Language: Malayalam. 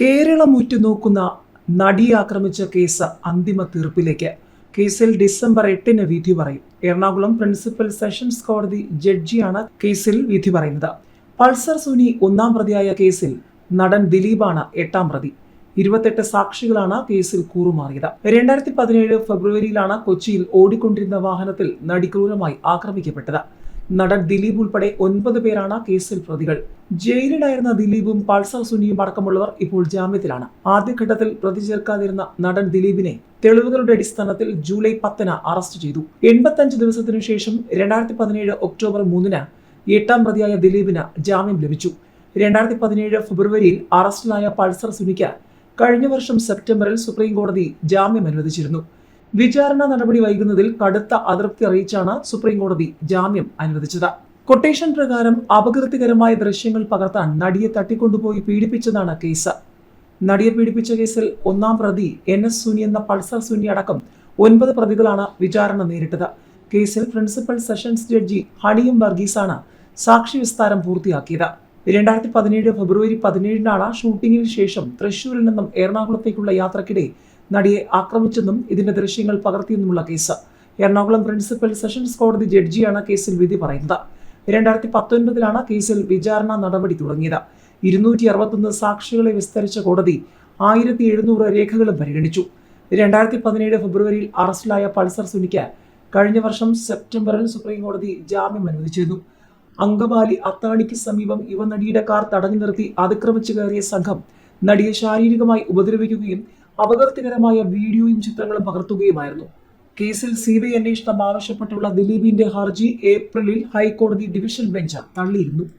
കേരളം ഉറ്റുനോക്കുന്ന നടിയെ ആക്രമിച്ച കേസ് അന്തിമ തീർപ്പിലേക്ക്. കേസിൽ ഡിസംബർ എട്ടിന് വിധി പറയും. എറണാകുളം പ്രിൻസിപ്പൽ സെഷൻസ് കോടതി ജഡ്ജിയാണ് കേസിൽ വിധി പറയുന്നത്. പൾസർ സുനി ഒന്നാം പ്രതിയായ കേസിൽ നടൻ ദിലീപാണ് എട്ടാം പ്രതി. ഇരുപത്തെട്ട് സാക്ഷികളാണ് കേസിൽ കൂറുമാറിയത്. രണ്ടായിരത്തി പതിനേഴ് ഫെബ്രുവരിയിലാണ് കൊച്ചിയിൽ ഓടിക്കൊണ്ടിരുന്ന വാഹനത്തിൽ നടി ക്രൂരമായി ആക്രമിക്കപ്പെട്ടത്. നടൻ ദിലീപ് ഉൾപ്പെടെ ഒൻപത് പേരാണ് കേസിൽ പ്രതികൾ. ജയിലിലായിരുന്ന ദിലീപും പൾസർ സുനിയും അടക്കമുള്ളവർ ഇപ്പോൾ ജാമ്യത്തിലാണ്. ആദ്യഘട്ടത്തിൽ പ്രതി ചേർക്കാതിരുന്ന നടൻ ദിലീപിനെ തെളിവുകളുടെ അടിസ്ഥാനത്തിൽ ജൂലൈ പത്തിന് അറസ്റ്റ് ചെയ്തു. എൺപത്തഞ്ച് ദിവസത്തിനു ശേഷം രണ്ടായിരത്തി പതിനേഴ് ഒക്ടോബർ മൂന്നിന് എട്ടാം പ്രതിയായ ദിലീപിന് ജാമ്യം ലഭിച്ചു. രണ്ടായിരത്തി പതിനേഴ് ഫെബ്രുവരിയിൽ അറസ്റ്റിലായ പൾസർ സുനിക്ക് കഴിഞ്ഞ വർഷം സെപ്റ്റംബറിൽ സുപ്രീം കോടതി ജാമ്യം അനുവദിച്ചിരുന്നു. വിചാരണ നടപടി വൈകുന്നതിൽ കടുത്ത അതൃപ്തി അറിയിച്ചാണ് സുപ്രീം കോടതി ജാമ്യം അനുവദിച്ചത്. കൊട്ടേഷൻ പ്രകാരം അപകീർത്തികരമായ ദൃശ്യങ്ങൾ പകർത്താൻ നടിയെ തട്ടിക്കൊണ്ടുപോയി പീഡിപ്പിച്ചതാണ് കേസ്. നടിയെ പീഡിപ്പിച്ച കേസിൽ ഒന്നാം പ്രതി എൻ എസ് സുനി എന്ന പൾസർ സുനി അടക്കം ഒൻപത് പ്രതികളാണ് വിചാരണ നേരിട്ടത്. കേസിൽ പ്രിൻസിപ്പൽ സെഷൻസ് ജഡ്ജി ഹണിയും വർഗീസാണ് സാക്ഷി വിസ്താരം പൂർത്തിയാക്കിയത്. രണ്ടായിരത്തി പതിനേഴ് ഫെബ്രുവരി പതിനേഴിനാണ് ഷൂട്ടിങ്ങിന് ശേഷം തൃശൂരിൽ നിന്നും എറണാകുളത്തേക്കുള്ള യാത്രക്കിടെ നടിയെ ആക്രമിച്ചെന്നും ഇതിന്റെ ദൃശ്യങ്ങൾ പകർത്തിയെന്നുമുള്ള കേസ്. എറണാകുളം പ്രിൻസിപ്പൽ സെഷൻസ് കോടതി ജഡ്ജിയാണ് കേസിൽ വിധി പറയുന്നത്. രണ്ടായിരത്തി പത്തൊൻപതിലാണ് കേസിൽ വിചാരണ നടപടി തുടങ്ങിയത്. ഇരുന്നൂറ്റി അറുപത്തൊന്ന് സാക്ഷികളെ വിസ്തരിച്ച കോടതി ആയിരത്തി എഴുന്നൂറ് രേഖകളും പരിഗണിച്ചു. രണ്ടായിരത്തി പതിനേഴ് ഫെബ്രുവരിയിൽ അറസ്റ്റിലായ പൾസർ സുനിക്ക് കഴിഞ്ഞ വർഷം സെപ്റ്റംബറിൽ സുപ്രീം കോടതി ജാമ്യം അനുവദിച്ചിരുന്നു. അങ്കമാലി അത്താണിക്ക് സമീപം യുവനടിയുടെ കാർ തടഞ്ഞു നിർത്തി അതിക്രമിച്ചു കയറിയ സംഘം നടിയെ ശാരീരികമായി ഉപദ്രവിക്കുകയും അപകീർത്തികരമായ വീഡിയോയും ചിത്രങ്ങളും പകർത്തുകയുമായിരുന്നു. കേസിൽ സി ബി ഐ അന്വേഷണം ആവശ്യപ്പെട്ടുള്ള ദിലീപിന്റെ ഹർജി ഏപ്രിലിൽ ഹൈക്കോടതി ഡിവിഷൻ ബെഞ്ച് തള്ളിയിരുന്നു.